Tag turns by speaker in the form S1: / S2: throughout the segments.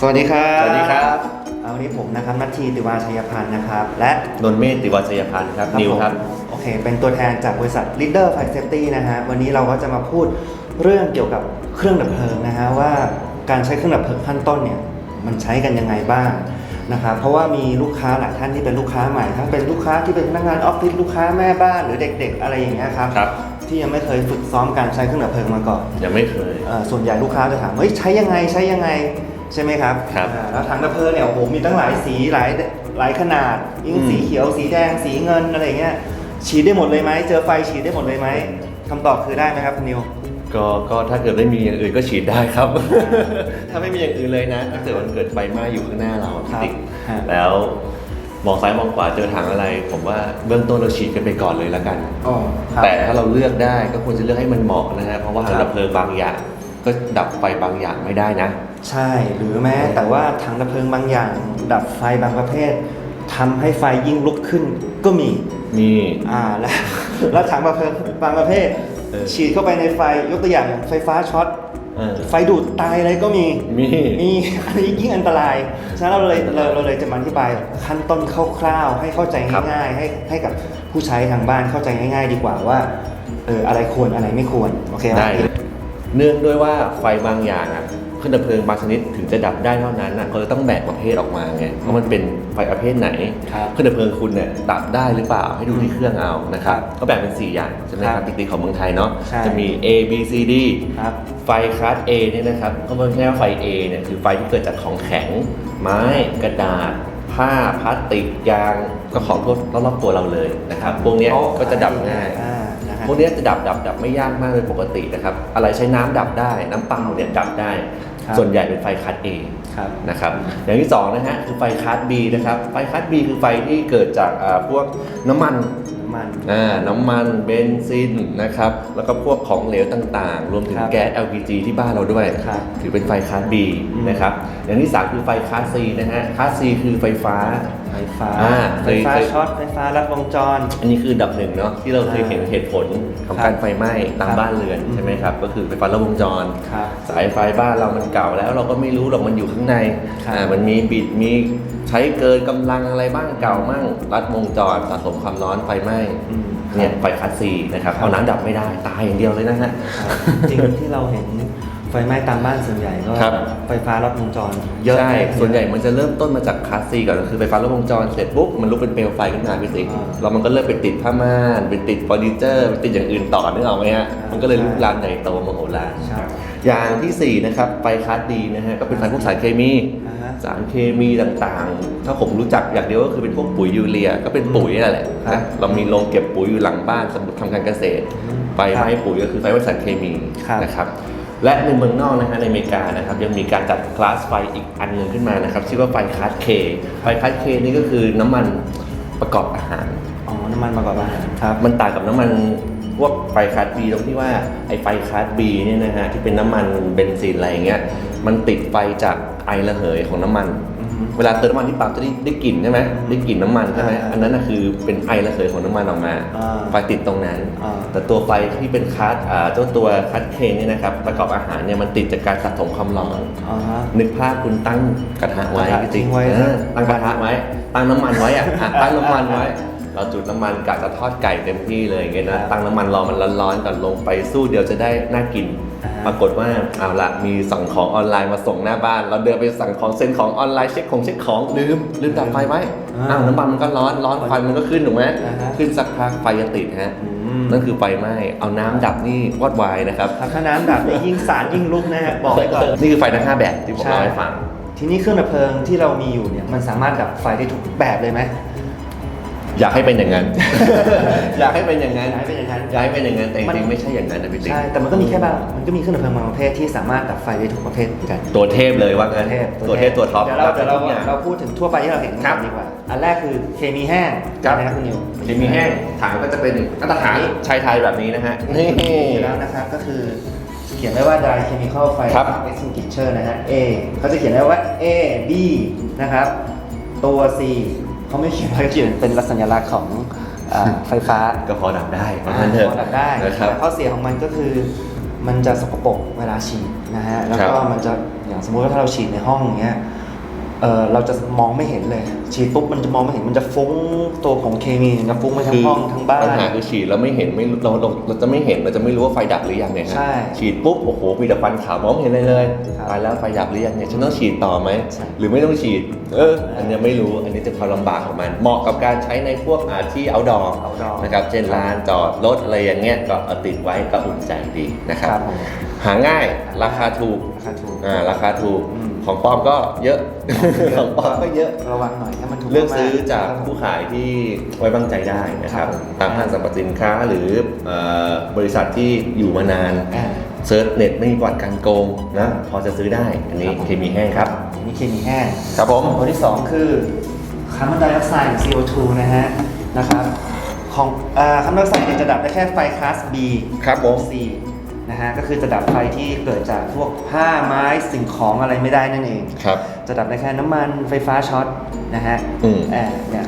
S1: สวัสดีครับ
S2: สวัสดีครับ
S1: เอาวันนี้ผมนะครับนัททีติวาชัยพันธ์นะครับ และ
S2: นนท์เมธติวัชยพันธ์ครับนิวครับ
S1: ผมโอเค เป็นตัวแทนจากบริษัท Leader Fire Safety นะฮะ วันนี้เราก็จะมาพูดเรื่องเกี่ยวกับเครื่องดับเพลิงนะฮะว่าการใช้เครื่องดับเพลิงขั้นต้นเนี่ยมันใช้กันยังไงบ้างนะครับ เพราะว่ามีลูกค้าหลายท่านที่เป็นลูกค้าใหม่ทั้งเป็นลูกค้าที่เป็นพนักงานออฟฟิศลูกค้าแม่บ้านหรือเด็ก ๆ อะไรอย่างเงี้ยครับ
S2: ครับ
S1: ที่ยังไม่เคยฝึกซ้อมการใช้เครื่องดับเพลิงมาก่อน
S2: ยังไม่เคย
S1: เอ่อส่วนใหญ่ลูกค้าจะถามเฮ้ยใช้ยังไงใช้ยังไง ใช่ไหมครับ
S2: ครับ
S1: อ่าแล้วถังดับเพลิงเนี่ยโอ้โหมีตั้งหลายสีหลายหลายขนาดยิ่ง
S2: อืม
S1: สีเขียวสีแดงสีเงินอะไรเงี้ยฉีดได้หมดเลยไหมเจอไฟฉีดได้หมดเลยไหมคำตอบคือได้ไหมครับคุณนิว
S2: ก็ก็ถ้าเกิดไม่มีอย่างอื่นก็ฉีดได้ครับ ถ้าไม่มีอย่างอื่นเลยนะถ้าเกิดมันเกิดไฟไหม้อยู่ข้างหน้าเรา
S1: ครับ
S2: ติ๊ก
S1: ฮะ
S2: แล้วมองซ้ายมองขวาเจอถังอะไร ผมว่าเบื้องต้นเราฉีดกันไปก่อนเลยละกัน
S1: อ๋อครับ
S2: แต่ถ้าเราเลือกได้ก็ควรจะเลือกให้มันเหมาะนะฮะเพราะว่า
S1: ครั
S2: ถั
S1: บ
S2: งดับเพลิงบางอย่าง ก็ดับไฟบางอย่างไม่ได้นะ
S1: ใช่หรือแม้แต่ว่าถังดับเพลิงบางอย่าง ดับไฟบางประเภททำให้ไฟยิ่งลุกขึ้นก็มี
S2: นี่
S1: อ่าแล้วแล้วถังดับเพลิงบางประเภท
S2: เออ
S1: ฉีดเข้าไปในไฟยกตัวอย่างอย่างไฟฟ้าช็อต
S2: เออ
S1: ไฟดูดตายอะไรก็มี
S2: มี
S1: มีอันนี้ยิ่งอันตรายฉะนั้นเราเลยเราเราเลยจะมาอธิบายขั้นต้นคร่าวๆให้เข้าใจ
S2: ครับ
S1: ง่ายๆให้ให้กับผู้ใช้ทางบ้านเข้าใจง่าย ๆ ดีกว่าว่าเอออะไรควรอะไรไม่ควรโอเคไหม
S2: ได้เลย เนื่องด้วยว่าไฟบางอย่างอะเครื่องดับเพลิงบางชนิดถึงจะดับได้เท่านั้นอะเขาจะต้องแบ่งประเภทออกมาไงว่ามันเป็นไฟประเภทไหน
S1: ครับ
S2: เครื่องดับเพลิงคุณเนี่ยดับได้หรือเปล่าให้ดูที่เครื่องเอานะครับ
S1: ครับ
S2: ก็แบ่งเป็น 4 อย่างใช่ไหมค
S1: ครั
S2: รับบติ๊กๆของเมืองไทยเนาะ
S1: ใช่
S2: จะมี A B C D
S1: ครับ
S2: ไฟคลาส A เนี่ยนะครับเขาบอกง่ายๆว่าไฟ A เนี่ยคือไฟที่เกิดจากของแข็ง ไม้กระดาษ ผ้าพลาสติกยางก็ของทั่วรอบๆตัวเราเลยนะครับพวกเนี้ยก็จะดับง่าย
S1: อ่านะฮะ
S2: พวกเนี้ยจะดับดับดับไม่ยากมากเลยปกตินะครับ อะไรใช้น้ำดับได้ น้ำเปล่าเนี่ยดับได้
S1: ครับ
S2: ส่วนใหญ่เป็นไฟคัส A
S1: ครับ
S2: นะครับ อย่างที่สองนะฮะคือไฟคัส B นะครับ ไฟคัส B คือไฟที่เกิดจากอ่าพวกน้ำมัน
S1: มัน
S2: อ่าน้ำมันเบนซินนะครับ แล้วก็พวกของเหลวต่างๆ รวมถึง
S1: ครับ
S2: แก๊ส LPG ที่บ้านเราด้วย
S1: ครับ
S2: ถือเป็นไฟคัส B
S1: อืม
S2: นะครับ อย่างที่สามคือไฟคัส C นะฮะคัส C คือไฟฟ้า
S1: ไฟฟ้า
S2: อ่า
S1: ไฟฟ้า
S2: เคย
S1: ช็อตไฟฟ้าลัดวงจร
S2: อันนี้คืออันดับหนึ่งเนาะที่เราเคยเห็นเหตุผลของ
S1: ครับ
S2: การไฟไหม้ตาม
S1: ครับ
S2: บ้านเรือน
S1: อืม
S2: ใช่ไหมครับ ก็คือไฟฟ้าลัดวงจร
S1: ครับ
S2: สายไฟบ้านเรามันเก่าแล้วเราก็ไม่รู้หรอกมันอยู่ข้างใน
S1: ครับ
S2: อ่ามันมีบิดมี ใช้เกินกำลังอะไรบ้างเก่ามั่งรัดวงจรสะสมความร้อนไฟไหม้
S1: อืม
S2: เนี่ยไฟคัสซีนะครับ
S1: ครับ
S2: เอาน้ำดับไม่ได้ตายอย่างเดียวเลยนะฮะ
S1: ครับจริงๆที่เราเห็นไฟไหม้ตามบ้านส่วนใหญ่ก็
S2: ครับ
S1: ไฟฟ้าลัดวงจรเยอะ
S2: ใช่
S1: มาก
S2: ส่วนใหญ่มันจะเริ่มต้นมาจากคลาสซีก่อนก็คือไฟฟ้าลัดวงจรเสร็จปุ๊บมันลุกเป็นเปลวไฟขึ้นมาพี่ติ๊ก
S1: อ่า
S2: แล้วมันก็เริ่มไปติดผ้าม่านไปติดเฟอร์นิเจอร์ไปติดอย่างอื่นต่อนึกออกไหมฮะ
S1: อ่ามั
S2: มันก็เลยลุกลามใหญ่โตมโหฬาร
S1: ครับ
S2: อย่างที่4นะครับไฟคลาสดีนะฮะก็เป็นไฟพวกสารเคมี
S1: อ่าฮะ
S2: สารเคมีต่างๆ ถ้าผมรู้จักอย่างเดียวก็คือเป็นพวกปุ๋ยยูเรีย ก็เป็นปุ๋ยนั่นแหละ
S1: ครับ
S2: นะเรามีโรงเก็บปุ๋ยอยู่หลังบ้านสมมติทำการเกษตร
S1: อืม
S2: ไฟไหม้ปุ๋ยก็คือไฟว่าสารเคมี
S1: ครับ
S2: นะครับและในเมืองนอกนะฮะในอเมริกานะครับยังมีการจัดคลาสไฟอีกอันหนึ่งขึ้นมานะครับชื่อว่าไฟคลาสเคไฟคลาสเคนี่ก็คือน้ำมันประกอบอาหาร
S1: อ๋อน้ำมันประกอบอาหารครับ
S2: มันต่างกับน้ำมันพวกไฟคลาสบีตรงที่ว่าไอไฟคลาสบีเนี่ยนะฮะที่เป็นน้ำมันเบนซินอะไรอย่างเงี้ยมันติดไฟจาก ไอระเหยของน้ำมัน
S1: อือฮึ
S2: เวลาเติมน้ำมันที่ปั๊มจะได้ได้กลิ่นใช่ไหมได้กลิ่นน้ำมันใช่ไหม
S1: อ่า
S2: อันนั้นนะคือเป็นไอระเหยของน้ำมันออกมา
S1: อ่า
S2: ไฟติดตรงนั้น
S1: อ่า
S2: แต่ตัวไฟที่เป็นคลาสอ่าเจ้าตัวคลาสเคนเนี่ยนะครับประกอบอาหารเนี่ยมันติดจากการสะสมความร้อน
S1: อ๋อฮะ
S2: นึกภาพคุณตั้งกระทะไว้
S1: กระทะ
S2: พี่ติ๊ก
S1: ทิ้งไว้
S2: เออตั้งกระทะไว้ ตั้งน้ำมันไว้อะอะตั้งน้ำมันไว้ เราจุดน้ำมันกะจะทอดไก่เต็มที่เลยอย่างเงี้ยนะตั้งน้ำมันรอมันร้อนๆก่อนลงไปสู้เดียวจะได้น่ากิน
S1: อ่าฮะ
S2: ปรากฏว่าเอาละมีสั่งของออนไลน์มาส่งหน้าบ้าน เราเดินไปสั่งของเซ็นของออนไลน์เช็คของเช็คของลืมลืมดับไฟไว้
S1: อ่า
S2: อ้าวน้ำมันมันก็ร้อนร้อนควันมันก็ขึ้นถูกไหม
S1: อ่าฮะ
S2: ขึ้นสักพักไฟจะติดฮะ
S1: อืม
S2: นั่นคือไฟไหม้เอาน้ำดับนี่วอดวายนะครับ
S1: ถ้าน้ำดับเนี่ยยิ่งสารยิ่งลุกนะฮะบอกไว้ก่อน
S2: นี่คือไฟทั้งห้าแบบที่ผมเล่าให้ฟัง
S1: ทีนี้เครื่องดับเพลิงที่เรามีอยู่เนี่ยมันสามารถดับไฟได้ทุกแบบเลยไหม
S2: อยากให้เป็นอย่างนั้น อยากให้เป็นอย่างนั้น
S1: อยากให้เป็นอย่างนั้น
S2: อยากให้เป็นอย่างนั้นแต่จ
S1: มัน
S2: ริงๆไม่ใช่อย่างนั้นนะพี่ติ๊ก
S1: ใช่ แต่มันก็มีแค่บางมันก็มีเครื่องดับเพลิงบางประเภทที่สามารถดับไฟได้ทุกประเภทเหมือนกัน
S2: ตัวเทพเลยว่างั้น ตัวเทพตัวท็อป
S1: เดี๋ยวเราเดี๋ยวเรา
S2: ทุกอย่าง
S1: เราพูดถึงทั่วไปที่เราเห็น
S2: ครับ
S1: ดีกว่า อันแรกคือเคมีแห้ง
S2: ครับ
S1: นะครับคุณนิว
S2: เคมีแห้งถังก็จะเป็นมาตรฐานชายไทยแบบนี้นะฮะนี่
S1: แล้วนะครับก็คือเขียนไว้ว่า dry chemical fire
S2: ครับ
S1: extinguisher นะฮะ A เขาจะเขียนไว้ว่า A B นะครับตัว C เขาไม่เขียนไว้เขียนเป็นลักษณะลักษณ์ของอ่าไฟฟ้า
S2: ก็พอดับได้ว่างั้นเถอะ
S1: พอดับได้
S2: นะครับ
S1: แต่ข้อเสียของมันก็คือ มันจะสกปรกเวลาฉีดนะฮะแล้วก็
S2: ครับ
S1: มันจะอย่างสมมุติว่าถ้าเราฉีดในห้องอย่างเงี้ย เออเราจะมองไม่เห็นเลย ฉีดปุ๊บมันจะมองไม่เห็นมันจะฟุ้งตัวของเคมีมันจะฟุ้งไปทั้งห้องทั้งบ้าน
S2: ปัญหาคือฉีดแล้วไม่เห็นไม่รู้เราเราเราจะไม่เห็นเราจะไม่รู้ว่าไฟดับหรือยังเนี่ยฮะ
S1: ใช่
S2: ฉีดปุ๊บโอ้โหมีแต่ควันขาวมองไม่เห็นเลยเลย
S1: ครับ
S2: ตายแล้วไฟดับหรือยังเนี่ยฉันต้องฉีดต่อไหม
S1: ใช่
S2: หรือไม่ต้องฉีด เออ อันเนี้ยไม่รู้อันนี้จะความลำบากของมัน เหมาะกับการใช้ในพวกอาที่เอาดอ
S1: outdoor
S2: นะครับเช่นลานจอดรถอะไรอย่างเงี้ยก็เอาติดไว้ก็อุ่นใจดีนะครับ
S1: ครับผม
S2: หาง่ายราคาถูก
S1: ราคาถูก
S2: อ่าราคาถูก
S1: อืม
S2: ของปลอมก็เยอะ ของปลอมก็เยอะ
S1: ระวังหน่อยถ้ามันถูก
S2: เลือกซื้อ
S1: มๆ
S2: จาก
S1: ครับผม
S2: ผู้ขายที่ไว้วางใจได้นะครับ
S1: ครับ
S2: ตามห้างสรรพสินค้าหรือเอ่อบริษัทที่อยู่มานาน
S1: อ่า
S2: เซิร์ชเน็ตไม่มีประวัติการโกงนะพอจะซื้อได้ อันนี้เคมีแห้งครับ
S1: นี่เคมีแห้ง
S2: ครับผม
S1: ตัวที่ 2 คือคาร์บอนไดออกไซด์หรือ CO2 นะฮะนะครับของอ่าคาร์บอนไดออกไซด์เนี่ยจะดับได้แค่ไฟคลาส B
S2: ครับผม
S1: C นะฮะก็คือจะดับไฟที่เกิดจากพวกผ้าไม้สิ่งของอะไรไม่ได้นั่นเอง
S2: ครับ
S1: จะดับได้แค่น้ำมันไฟฟ้าช็อตนะฮะ
S2: อืม
S1: อ่าเนี่ย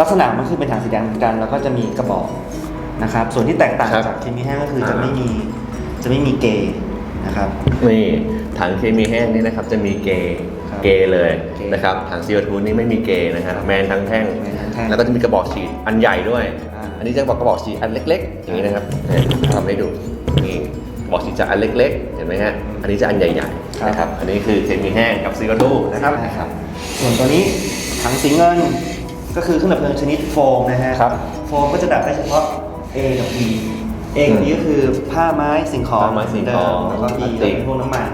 S1: ลักษณะมันคือเป็นถังสีแดงเหมือนกัน แล้วก็จะมีกระบอกนะครับ ส่วนที่แตกต่าง
S2: ครับ
S1: จากเคมีแห้งก็คือจะไม่มีจะไม่มีเกย์นะครับ
S2: นี่ถังเคมีแห้งนี่นะครับจะมีเกย์
S1: ครับ
S2: เกย์เลย
S1: เกย์
S2: นะครับถัง CO2 นี่ไม่มีเกย์นะครับแมนทั้งแท่ง
S1: แมนทั้งแท่ง
S2: แล้วก็จะมีกระบอกฉีดอันใหญ่ด้วย
S1: อ่า
S2: อันนี้จะบอกกระบอกฉีดอันเล็กๆอย่างนี้นะครับเนี่ยทำให้ดูนี่กระ บอกฉีดจะอันเล็กๆ เห็นไหมฮะ อันนี้จะอันใหญ่ๆนะครับ อันนี้คือเคมีแห้งกับ CO2 นะครับ
S1: นะครับ ส่วนตัวนี้ถังสีเงินก็คือเครื่องดับเพลิงชนิดโฟมนะฮะ
S2: ครับ
S1: โฟมก็จะดับได้เฉพาะ A กับ B A กับ B ก็คือผ้าไม้สิ่งของ
S2: ผ้าไม้สิ่งของ
S1: เดิมแล้วก็ B
S2: พลาสติ
S1: ก็
S2: ก
S1: เป็นพวกน้ำมัน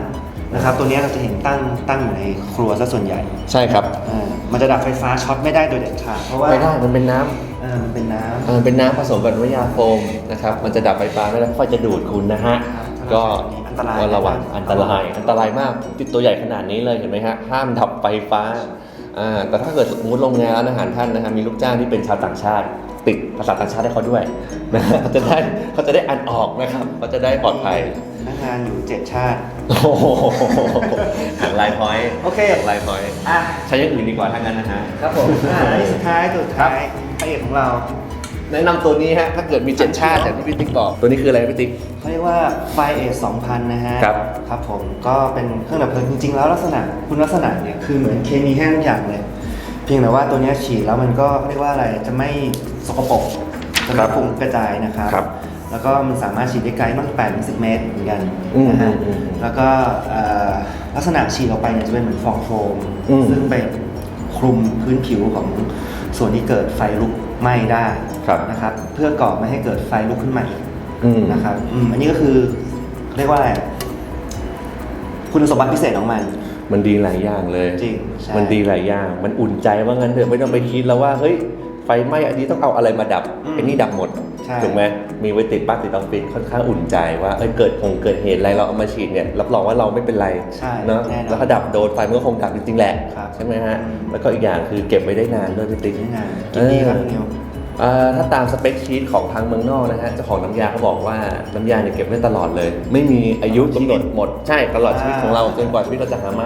S1: นะครับ ตัวเนี้ยเราจะเห็นตั้งตั้งอยู่ในครัวซะส่วนใหญ่
S2: ใช่ครับ
S1: อ่ามันจะดับไฟฟ้าช็อตไม่ได้โดยเด็ดขาดเพราะว่า
S2: ไม่ได้มันเป็นน้ำ
S1: เออมันเป็นน้ำ
S2: เออเป็นน้ำผสมกับน้ำยาโฟมนะครับ มันจะดับไฟฟ้าไม่ได้ไฟจะดูดคุณนะฮะ
S1: ครับ
S2: ก็
S1: อันตราย
S2: ก็ระวังอันตรายอันตรายมากติดตัวใหญ่ขนาดนี้เลยเห็นไหมฮะห้ามดับไฟฟ้าอ่าแต่ถ้าเกิดสมมติโรงงานร้านอาหารท่านนะฮะมีลูกจ้างที่เป็นชาวต่างชาติ ติดภาษาต่างชาติให้เขาด้วยนะฮะเขาจะได้เขาจะได้อ่านออกนะครับเขาจะได้ปลอดภัย
S1: พนักงานอยู่เจ็ดชาติ
S2: โอ้โหหางลายพอยต์
S1: โอเค
S2: หางลายพอยต์
S1: อะ
S2: ใช้อย่างอื่นดีกว่าทั้งนั้นนะฮะ
S1: ครับผมอ่าอันนี้สุดท้ายตัวสุดท้ายพระเอกของเรา
S2: แนะนำตัวนี้ฮะ ถ้าเกิดมีเจ็ดชาติอย่างที่พี่ติ๊กบอก ตัวนี้คืออะไรพี่ติ๊ก
S1: เขาเรียกว่าไฟเอส2000นะฮะ
S2: ครับ
S1: ครับผมก็เป็นเครื่องดับเพลิงจริงๆ แล้วลักษณะคุณลักษณะเนี่ยคือเหมือนเคมีแห้งทุกอย่างเลย เพียงแต่ว่าตัวเนี้ยฉีดแล้วมันก็เขาเรียกว่าอะไรจะไม่สกปรกจะ
S2: ค
S1: ไม่
S2: รับ
S1: ฟุ้งกระจายนะครับ
S2: ครับ
S1: แล้วก็มันสามารถฉีดได้ไกลมาก8ถึง10เมตรเหมือนกัน
S2: อืม
S1: นะฮะ
S2: อืมอืม
S1: แล้วก็เอ่อลักษณะฉีดออกไปเนี่ยจะเป็นเหมือนฟองโฟม
S2: อืม
S1: ซึ่งไปคลุมพื้นผิวของส่วนที่เกิดไฟลุกไหม้ได้
S2: ครับ
S1: นะครับ เพื่อก่อไม่ให้เกิดไฟลุกขึ้นมาอีก
S2: อืม
S1: นะครับอืมอันนี้ก็คือเรียกว่าอะไรคุณสมบัติพิเศษของมัน
S2: มันดีหลายอย่างเลย
S1: จริงใช่
S2: มันดีหลายอย่าง มันอุ่นใจว่างั้นเถอะไม่ต้องไปคิดแล้วว่าเฮ้ยไฟไหม้อันนี้ต้องเอาอะไรมาดับ
S1: อืม
S2: ไอ้นี่ดับหมด
S1: ใช่
S2: ถูกไหมมีไว้ติดบ้านติดออฟฟิศค่อนข้างอุ่นใจว่าเอ้ยเกิดคงเกิดเหตุอะไรเราเอามาฉีดเนี่ยรับรองว่าเราไม่เป็นไร
S1: ใช่
S2: เนาะ
S1: แน่นอน
S2: แล้วถ้าดับโดนไฟมันก็คงดับจริงๆแหละ
S1: ครับ
S2: ใช่ไหมฮะ
S1: อืม
S2: แล้วก็อีกอย่างคือเก็บไว้ได้นานด้วยพี่ติ๊ก
S1: ได้นานกี่ปีครับคุณนิว
S2: เอ่อ ถ้าตามสเปคชีตของทางเมืองนอกนะฮะเจ้าของน้ำยาเขาบอกว่าน้ำยาเนี่ยเก็บได้ตลอดเลย ไม่มีอายุกำหนดหมดใช่ตลอดชีวิตของเราจนกว่าชีวิตเราจะหาไหม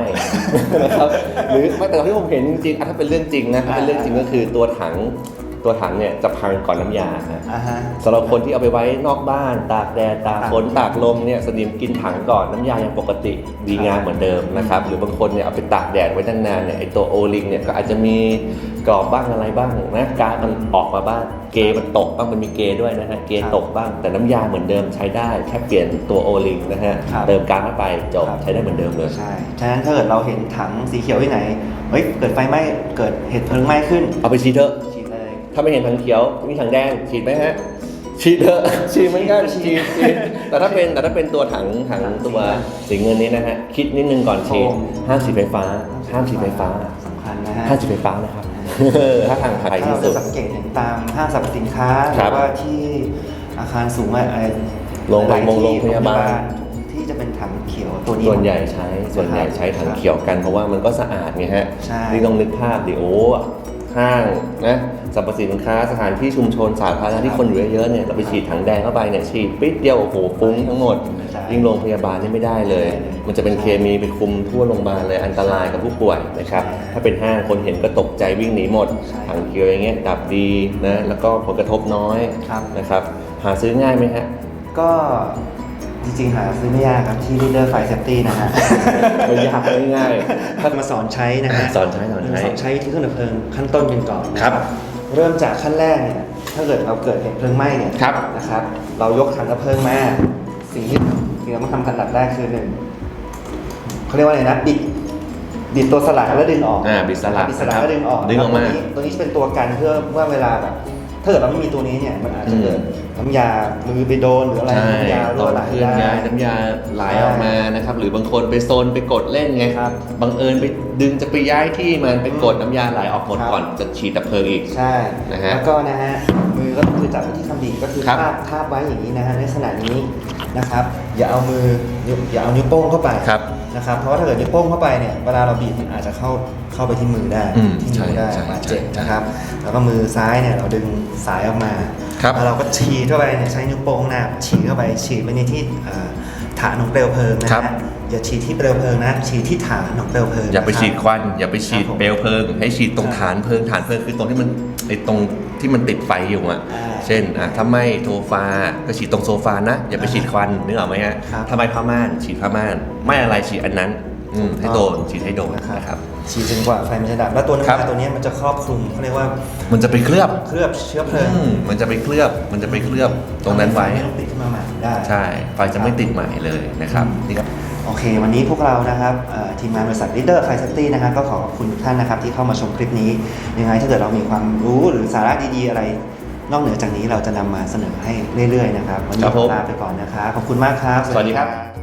S2: นะครับหรือไม่แต่ที่ผมเห็นจริงๆอะถ้าเป็นเรื่องจริงนะถ้าเป็นเรื่องจริงก็คือตัวถัง ตัวถังเนี่ยจะพังก่อนน้ำยาฮะ
S1: อ่าฮะ
S2: สำหรับคนที่เอาไปไว้นอกบ้าน ตากแดดตากฝนตากลมเนี่ยสนิมกินถังก่อนน้ำยายังปกติดีงามเหมือนเดิมนะครับหรือบางคนเนี่ยเอาไปตากแดดไว้นานๆเนี่ยไอตัวโอลิงเนี่ยก็อาจจะมีกรอบบ้างอะไรบ้างนะก๊าซมันออกมาบ้างเกมันตกบ้างมันมีเกด้วยนะฮะเกตกบ้างแต่น้ำยาเหมือนเดิมใช้ได้แค่เปลี่ยนตัวโอลิงนะฮะ
S1: ครับ
S2: เติมก๊าซเข้าไปจบ
S1: ครับ
S2: ใช้ได้เหมือนเดิมเลย
S1: ใช่ ฉะนั้นถ้าเกิดเราเห็นถังสีเขียวที่ไหน เฮ้ย เกิดไฟไหม้ เกิดเหตุเพลิงไหม้ขึ้น
S2: เอาไปฉีดเถอะ
S1: ฉีดเลย
S2: ถ้าไม่เห็นถังเขียวมีถังแดงฉีดไหมฮะฉีดเถอะฉีดเหมือนกัน
S1: ฉี
S2: ฉี
S1: ด
S2: ดฉีดแต่ถ้าเป็นแต่ถ้าเป็นตัวถังถัง
S1: ถัง
S2: ตัว
S1: สี
S2: สีเงินนี้นะฮะคิดนิดนึงก่อนฉีด
S1: โฟม
S2: ห้ามฉีดไฟฟ้าห้ามฉีดไฟฟ้า
S1: สำคัญนะฮะ
S2: ห้ามฉีดไฟฟ้านะครับถ้าทางไทย
S1: ถ้า
S2: ที่
S1: เรา
S2: สุ
S1: จะ
S2: ด
S1: สังเกตเห็นตามห้างสรรพสินค้าห
S2: ครั
S1: รื
S2: บ
S1: อว่าที่อาคารสูงอะไร
S2: โรงพยาบาล
S1: หลยที่
S2: โรงพยาบาล
S1: ที่จะเป็นถังเขียวตัวนี้
S2: ส่วนใหญ่ใช้ส่วนใหญ่ใช้ถังเขียวกันเพราะว่ามันก็สะอาดไงฮะ
S1: ใช่
S2: นี่ต้องนึกภาพดิโอ้ ห้างนะสรรพสินค้าสถานที่ชุมชนสาธารณะที่คนอยู่เยอะๆเนี่ยเราไปฉีดถังแดงเข้าไปเนี่ยฉีดปิดเดียวโอ้โหฟุ้งทั้งหมด
S1: ใช่
S2: ยิ่งโรงพยาบาลนี่ไม่ได้เลย มันจะเป็นเคมีไปคุมทั่วโรงพยาบาลเลยอันตรายกับผู้ป่วยนะครับ
S1: ใช่
S2: ถ้าเป็นห้างคนเห็นก็ตกใจวิ่งหนีหมด
S1: ใช่
S2: ถังเขียวอย่างเงี้ยดับดีนะแล้วก็ผลกระทบน้อย
S1: ครับ
S2: นะครับหาซื้อง่ายไหมฮะ
S1: ก็ จริงๆ หาซื้อไม่ยากครับที่ Leader Fire Safety นะฮะ
S2: ไม่ยากง่าย
S1: ก็มาสอนใช้นะฮะ
S2: สอนใช้สอนใช้
S1: สอนใช้วิธีเครื่องดับเพลิงขั้นต้นกันก่อนนะครับ เริ่มจากขั้นแรกเนี่ยถ้าเกิดเราเกิดเหตุเพลิงไหม้เนี่ย
S2: ครับ
S1: นะครับ เรายกถังดับเพลิงมาสิ่งที่สิ่งที่เราต้องทำขั้นดับแรกคือหนึ่งเขาเรียกว่าอะไรนะบิดบิดตัวสลักแล้วดึงออก
S2: อ่าบิดสลัก
S1: บิดสลักแล้วดึงออก
S2: ดึงออกมา
S1: ตัวนี้ตัวนี้จะเป็นตัวกันเพื่อว่าเวลาแบบถ้าเกิดเราไม่มีตัวนี้เนี่ยมันอาจจะเกิด น้ำยามือไปโดนหรืออะไร
S2: ใช่
S1: น้ำยา
S2: ต
S1: รั่
S2: อ
S1: วนไหล
S2: เคลื่อน
S1: ได้
S2: ย้ายน้ำยาไหลออกมานะครับ หรือบางคนไปโซนไปกดเล่นไง
S1: ครับ
S2: บังเอิญไป ดึงจะไปย้ายที่มันไปกดน้ำยาไหลออกหมด
S1: ครับ
S2: ก่อนจะฉีดดับเพลิงอีก
S1: ใช่
S2: นะฮะ
S1: แล้วก็นะฮะมือก็คือจับไว้ที่คำดีดก็คือ
S2: ครับ
S1: ทาบทาบไว้อย่างนี้นะฮะในขณะนี้นะครับ อย่าเอามือนิ้วอย่าเอานิ้วโป้งเข้าไป
S2: ครับ
S1: นะครับเพราะว่าถ้าเกิดนิ้วโป้งเข้าไปเนี่ยเวลาเราบีบมันอาจจะเข้าเข้าไปที่มือได้
S2: อืม
S1: ที่มือได้
S2: ใช่ใช่
S1: บาดเจ็บ
S2: ใช่
S1: นะครับ แล้วก็มือซ้ายเนี่ยเราดึงสายออกมา
S2: ครับ
S1: แล้วเราก็ฉีดเข้าไปเนี่ยใช้นิ้วโป้งหน้าฉีดเข้าไปฉีดไปในที่เอ่อฐานของเปลวเพลิงนะ
S2: ครั
S1: ฮะ
S2: บ
S1: อย่าฉีดที่เปลวเพลิงนะ ฉีดที่ฐานของเปลวเพลิง
S2: อย่าไปะ
S1: รับ
S2: ฉีดควัน อย่าไปฉีด
S1: ครับผม
S2: เปลวเพลิง ให้ฉีดตรง
S1: ครับ
S2: ฐานเพลิงฐานเพลิงคือตรงที่มันไอ้ตรงที่มันติดไฟอยู่อะ
S1: อ่า
S2: เช่นอะถ้าไม่โซฟา ก็ฉีดตรงโซฟานะ อย่าไปฉีดควันนึกออกไหมฮะ
S1: ครับ
S2: ถ้าไม่ผ้าม่าน ฉีดผ้าม่าน ไม่อะไรฉีดอันนั้นอืมให้โดนฉีดให้โดน
S1: นะครับ
S2: นะครับ
S1: ฉีดจนกว่าไฟมันจะดับแล้วตัว
S2: ครับ
S1: น้ำยาตัวนี้มันจะครอบคลุมเขาเรียกว่า
S2: มันจะไปเคลือบ
S1: เคลือบเชื้อเพลิง
S2: อืมมันจะไปเคลือบมันจะไปเคลือบตรงนั้นไว้
S1: ม่ต้องติดขึ้นมาใหม่ได้
S2: ใช่ไฟจะไม่ติดใหม่เลยนะครับนี่ครับ
S1: โอเค วันนี้พวกเรานะครับเอ่อทีมงานบริษัท Leader Fire Safety นะครับก็ขอขอบคุณทุกท่านนะครับที่เข้ามาชมคลิปนี้ยังไงถ้าเกิดเรามีความรู้หรือสาระดีๆอะไร นอกเหนือจากนี้เราจะนำมาเสนอให้เรื่อยๆนะครับวันนี้
S2: ครับ
S1: ข
S2: ผ
S1: อ
S2: ม
S1: ลาไปก่อนนะครับขอบคุณมากครับ
S2: สวัสดีครับ